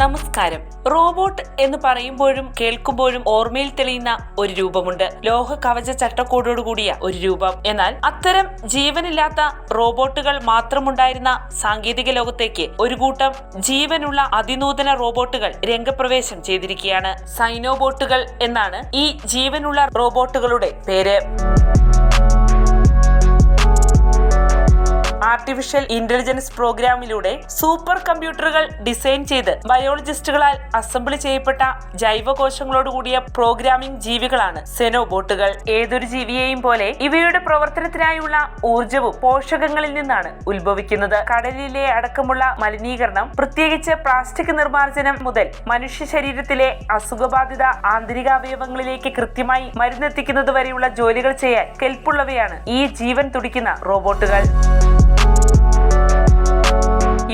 നമസ്കാരം. റോബോട്ട് എന്ന് പറയുമ്പോഴും കേൾക്കുമ്പോഴും ഓർമ്മയിൽ തെളിയുന്ന ഒരു രൂപമുണ്ട്. ലോഹ കവച ചട്ടക്കൂടോട് കൂടിയ ഒരു രൂപം. എന്നാൽ അത്തരം ജീവനില്ലാത്ത റോബോട്ടുകൾ മാത്രമുണ്ടായിരുന്ന സാങ്കേതിക ലോകത്തേക്ക് ഒരു കൂട്ടം ജീവനുള്ള അതിനൂതന റോബോട്ടുകൾ രംഗപ്രവേശം ചെയ്തിരിക്കുകയാണ്. സൈനോബോട്ടുകൾ എന്നാണ് ഈ ജീവനുള്ള റോബോട്ടുകളുടെ പേര്. ആർട്ടിഫിഷ്യൽ ഇന്റലിജൻസ് പ്രോഗ്രാമിലൂടെ സൂപ്പർ കമ്പ്യൂട്ടറുകൾ ഡിസൈൻ ചെയ്ത് ബയോളജിസ്റ്റുകളാൽ അസംബിൾ ചെയ്യപ്പെട്ട ജൈവകോശങ്ങളോട് കൂടിയ പ്രോഗ്രാമിംഗ് ജീവികളാണ് സെനോബോട്ടുകൾ ഏതൊരു ജീവിയെയും പോലെ ഇവയുടെ പ്രവർത്തനത്തിനായുള്ള ഊർജവും പോഷകങ്ങളിൽ നിന്നാണ് ഉത്ഭവിക്കുന്നത്. കടലിലെ അടക്കമുള്ള മലിനീകരണം പ്രത്യേകിച്ച് പ്ലാസ്റ്റിക് നിർമ്മാർജനം മുതൽ മനുഷ്യ ശരീരത്തിലെ അസുഖബാധിത ആന്തരികാവയവങ്ങളിലേക്ക് കൃത്യമായി മരുന്നെത്തിക്കുന്നത് വരെയുള്ള ജോലികൾ ചെയ്യാൻ കെൽപ്പുള്ളവയാണ് ഈ ജീവൻ തുടിക്കുന്ന റോബോട്ടുകൾ.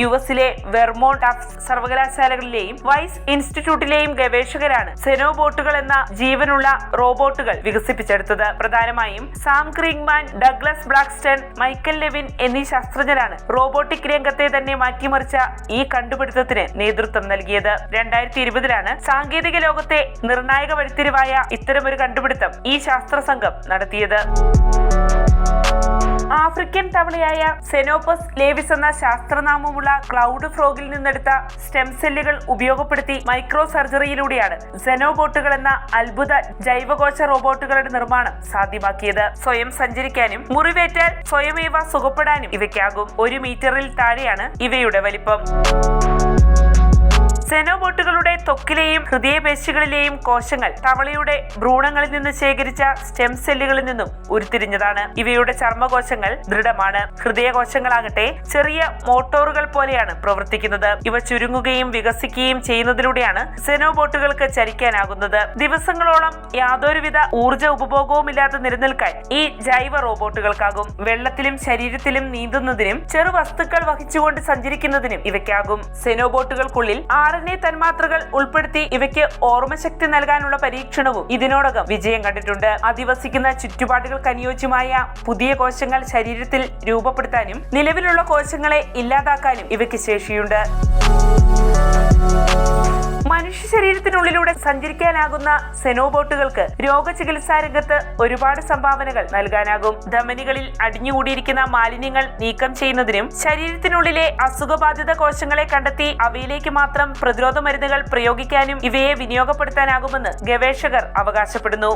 യു എസിലെ വെർമോൺ ടഫ്സ് സർവകലാശാലകളിലെയും വൈസ് ഇൻസ്റ്റിറ്റ്യൂട്ടിലെയും ഗവേഷകരാണ് സെനോബോട്ടുകൾ എന്ന ജീവനുള്ള റോബോട്ടുകൾ വികസിപ്പിച്ചെടുത്തത്. പ്രധാനമായും Sam Kriegman Douglas Blackiston Michael Levin എന്നീ ശാസ്ത്രജ്ഞരാണ് റോബോട്ടിക് രംഗത്തെ തന്നെ മാറ്റിമറിച്ച ഈ കണ്ടുപിടുത്തത്തിന് നേതൃത്വം നൽകിയത്. രണ്ടായിരത്തി ഇരുപതിലാണ് സാങ്കേതിക ലോകത്തെ നിർണായക വഴിത്തിരിവായ ഇത്തരമൊരു കണ്ടുപിടുത്തം ഈ ശാസ്ത്ര സംഘം നടത്തിയത്. ആഫ്രിക്കൻ തവളയായ സെനോപ്പസ് ലേവിസ് എന്ന ശാസ്ത്രനാമമുള്ള ക്ലൗഡ് ഫ്രോഗിൽ നിന്നെടുത്ത സ്റ്റെം സെല്ലുകൾ ഉപയോഗപ്പെടുത്തി മൈക്രോ സർജറിയിലൂടെയാണ് സെനോബോട്ടുകൾ എന്ന അത്ഭുത ജൈവകോശ റോബോട്ടുകളുടെ നിർമ്മാണം സാധ്യമാക്കിയത്. സ്വയം സഞ്ചരിക്കാനും മുറിവേറ്റാൽ സ്വയമേവ സുഖപ്പെടാനും ഇവയ്ക്കാകും. ഒരു മീറ്ററിൽ താഴെയാണ് ഇവയുടെ വലിപ്പം. സെനോബോട്ടുകളുടെ ത്വക്കിലെയും ഹൃദയപേശികളിലെയും കോശങ്ങൾ തവളയുടെ ഭ്രൂണങ്ങളിൽ നിന്ന് ശേഖരിച്ച സ്റ്റെം സെല്ലുകളിൽ നിന്നും ഉരുത്തിരിഞ്ഞതാണ്. ഇവയുടെ ചർമ്മകോശങ്ങൾ ദൃഢമാണ്. ഹൃദയകോശങ്ങളാകട്ടെ ചെറിയ മോട്ടോറുകൾ പോലെയാണ് പ്രവർത്തിക്കുന്നത്. ഇവ ചുരുങ്ങുകയും വികസിക്കുകയും ചെയ്യുന്നതിലൂടെയാണ് സെനോബോട്ടുകൾക്ക് ചലിക്കാനാകുന്നത്. ദിവസങ്ങളോളം യാതൊരുവിധ ഊർജ ഉപഭോഗവുമില്ലാതെ നിലനിൽക്കാൻ ഈ ജൈവ റോബോട്ടുകൾക്കാകും. വെള്ളത്തിലും ശരീരത്തിലും നീന്തുന്നതിനും ചെറു വസ്തുക്കൾ വഹിച്ചുകൊണ്ട് സഞ്ചരിക്കുന്നതിനും ഇവയ്ക്കാകും. സെനോബോട്ടുകൾക്കുള്ളിൽ ആർ എ തന്മാത്രകൾ ഉൾപ്പെടുത്തി ഇവയ്ക്ക് ഓർമ്മശക്തി നൽകാനുള്ള പരീക്ഷണവും ഇതിനോടകം വിജയം കണ്ടിട്ടുണ്ട്. അധിവസിക്കുന്ന ചുറ്റുപാടുകൾക്ക് അനുയോജ്യമായ പുതിയ കോശങ്ങൾ ശരീരത്തിൽ രൂപപ്പെടുത്താനും നിലവിലുള്ള കോശങ്ങളെ ഇല്ലാതാക്കാനും ഇവയ്ക്ക് ശേഷിയുണ്ട്. ശരീരത്തിനുള്ളിലൂടെ സഞ്ചരിക്കാനാകുന്ന സെനോബോട്ടുകൾക്ക് രോഗചികിത്സാ രംഗത്ത് ഒരുപാട് സംഭാവനകൾ നൽകാനാകും. ധമനികളിൽ അടിഞ്ഞുകൂടിയിരിക്കുന്ന മാലിന്യങ്ങൾ നീക്കം ചെയ്യുന്നതിനും ശരീരത്തിനുള്ളിലെ അസുഖബാധിത കോശങ്ങളെ കണ്ടെത്തി അവയിലേക്ക് മാത്രം പ്രതിരോധ മരുന്നുകൾ പ്രയോഗിക്കാനും ഇവയെ വിനിയോഗപ്പെടുത്താനാകുമെന്ന് ഗവേഷകർ അവകാശപ്പെടുന്നു.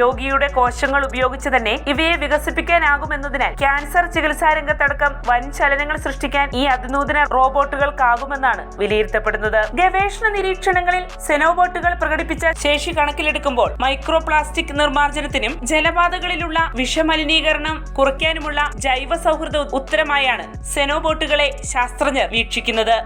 രോഗിയുടെ കോശങ്ങൾ ഉപയോഗിച്ച് തന്നെ ഇവയെ വികസിപ്പിക്കാനാകുമെന്നതിനാൽ ക്യാൻസർ ചികിത്സാ രംഗത്തടക്കം വൻ ചലനങ്ങൾ സൃഷ്ടിക്കാൻ ഈ അതിനൂതന റോബോട്ടുകൾക്കാകുമെന്നാണ് വിലയിരുത്തപ്പെടുന്നത്. ഗവേഷണ നിരീക്ഷണങ്ങളിൽ സെനോബോട്ടുകൾ പ്രകടിപ്പിച്ച ശേഷി കണക്കിലെടുക്കുമ്പോൾ മൈക്രോ പ്ലാസ്റ്റിക് നിർമ്മാർജനത്തിനും ജലപാതകളിലുള്ള വിഷമലിനീകരണം കുറയ്ക്കാനുമുള്ള ജൈവ സൗഹൃദ ഉത്തരമായാണ് സെനോബോട്ടുകളെ ശാസ്ത്രജ്ഞർ വീക്ഷിക്കുന്നത്.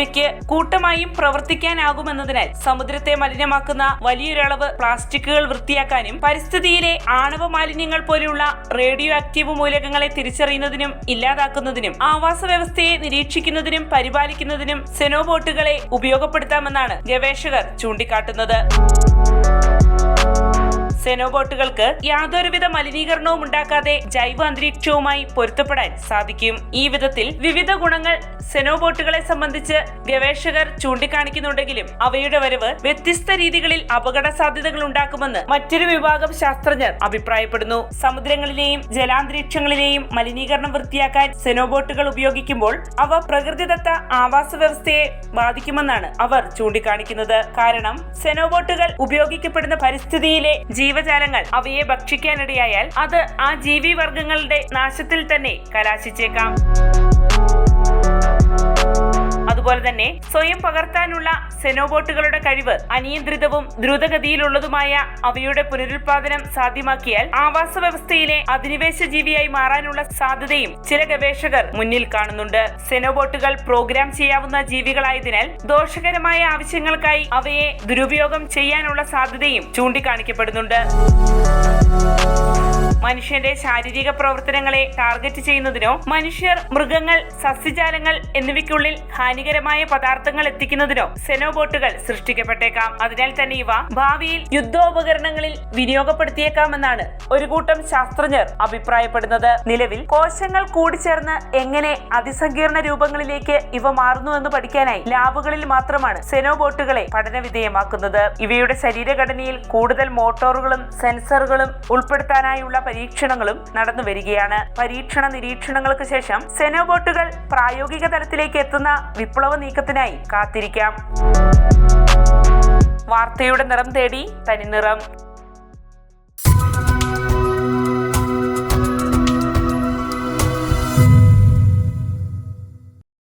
ഇവയ്ക്ക് കൂട്ടമായും പ്രവർത്തിക്കാനാകുമെന്നതിനാൽ സമുദ്രത്തെ മലിനമാക്കുന്ന വലിയൊരളവ് പ്ലാസ്റ്റിക്കുകൾ വൃത്തിയാക്കാനും പരിസ്ഥിതിയിലെ ആണവ മാലിന്യങ്ങൾ പോലെയുള്ള റേഡിയോ ആക്റ്റീവ് മൂലകങ്ങളെ തിരിച്ചറിയുന്നതിനും ഇല്ലാതാക്കുന്നതിനും ആവാസ വ്യവസ്ഥയെ നിരീക്ഷിക്കുന്നതിനും പരിപാലിക്കുന്നതിനും സെനോബോട്ടുകളെ ഉപയോഗപ്പെടുത്താമെന്നാണ് ഗവേഷകർ ചൂണ്ടിക്കാട്ടുന്നത്. സെനോബോട്ടുകൾക്ക് യാതൊരുവിധ മലിനീകരണവും ഉണ്ടാക്കാതെ ജൈവ അന്തരീക്ഷവുമായി പൊരുത്തപ്പെടാൻ സാധിക്കും. ഈ വിധത്തിൽ വിവിധ ഗുണങ്ങൾ സെനോബോട്ടുകളെ സംബന്ധിച്ച് ഗവേഷകർ ചൂണ്ടിക്കാണിക്കുന്നുണ്ടെങ്കിലും അവയുടെ വരവ് വ്യത്യസ്ത രീതികളിൽ അപകട സാധ്യതകൾ ഉണ്ടാക്കുമെന്ന് മറ്റൊരു വിഭാഗം ശാസ്ത്രജ്ഞർ അഭിപ്രായപ്പെടുന്നു. സമുദ്രങ്ങളിലെയും ജലാന്തരീക്ഷങ്ങളിലെയും മലിനീകരണം വൃത്തിയാക്കാൻ സെനോബോട്ടുകൾ ഉപയോഗിക്കുമ്പോൾ അവ പ്രകൃതിദത്ത ആവാസ വ്യവസ്ഥയെ ബാധിക്കുമെന്നാണ് അവർ ചൂണ്ടിക്കാണിക്കുന്നത്. കാരണം സെനോബോട്ടുകൾ ഉപയോഗിക്കപ്പെടുന്ന പരിസ്ഥിതിയിലെ ജീവജാലങ്ങൾ അവയെ ഭക്ഷിക്കാനിടയായാൽ അത് ആ ജീവിവർഗങ്ങളുടെ നാശത്തിൽ തന്നെ കലാശിച്ചേക്കാം. അതുപോലെ തന്നെ സ്വയം പകർത്താനുള്ള സെനോബോട്ടുകളുടെ കഴിവ് അനിയന്ത്രിതവും ദ്രുതഗതിയിലുള്ളതുമായ അവയുടെ പുനരുൽപാദനം സാധ്യമാക്കിയാൽ ആവാസ വ്യവസ്ഥയിലെ അധിനിവേശ ജീവിയായി മാറാനുള്ള സാധ്യതയും ചില ഗവേഷകർ മുന്നിൽ കാണുന്നുണ്ട്. സെനോബോട്ടുകൾ പ്രോഗ്രാം ചെയ്യാവുന്ന ജീവികളായതിനാൽ ദോഷകരമായ ആവശ്യങ്ങൾക്കായി അവയെ ദുരുപയോഗം ചെയ്യാനുള്ള സാധ്യതയും ചൂണ്ടിക്കാണിക്കപ്പെടുന്നുണ്ട്. മനുഷ്യന്റെ ശാരീരിക പ്രവർത്തനങ്ങളെ ടാർഗറ്റ് ചെയ്യുന്നതിനോ മനുഷ്യർ മൃഗങ്ങൾ സസ്യജാലങ്ങൾ എന്നിവയ്ക്കുള്ളിൽ ഹാനികരമായ പദാർത്ഥങ്ങൾ എത്തിക്കുന്നതിനോ സെനോബോട്ടുകൾ സൃഷ്ടിക്കപ്പെട്ടേക്കാം. അതിനാൽ തന്നെ ഇവ ഭാവിയിൽ യുദ്ധോപകരണങ്ങളിൽ വിനിയോഗപ്പെടുത്തിയേക്കാമെന്നാണ് ഒരു കൂട്ടം ശാസ്ത്രജ്ഞർ അഭിപ്രായപ്പെടുന്നത്. നിലവിൽ കോശങ്ങൾ കൂടിച്ചേർന്ന് എങ്ങനെ അതിസങ്കീർണ രൂപങ്ങളിലേക്ക് ഇവ മാറുന്നുവെന്ന് പഠിക്കാനായി ലാബുകളിൽ മാത്രമാണ് സെനോബോട്ടുകളെ പഠനവിധേയമാക്കുന്നത്. ഇവയുടെ ശരീരഘടനയിൽ കൂടുതൽ മോട്ടോറുകളും സെൻസറുകളും ഉൾപ്പെടുത്താനായുള്ള പരീക്ഷണങ്ങളും നടന്നു വരികയാണ്. പരീക്ഷണ നിരീക്ഷണങ്ങൾക്ക് ശേഷം സെനോബോട്ടുകൾ പ്രായോഗിക തലത്തിലേക്ക് എത്തുന്ന വിപ്ലവ നീക്കത്തിനായി കാത്തിരിക്കാം. വാർത്തയുടെ നിറം തേടി തനിനിറം.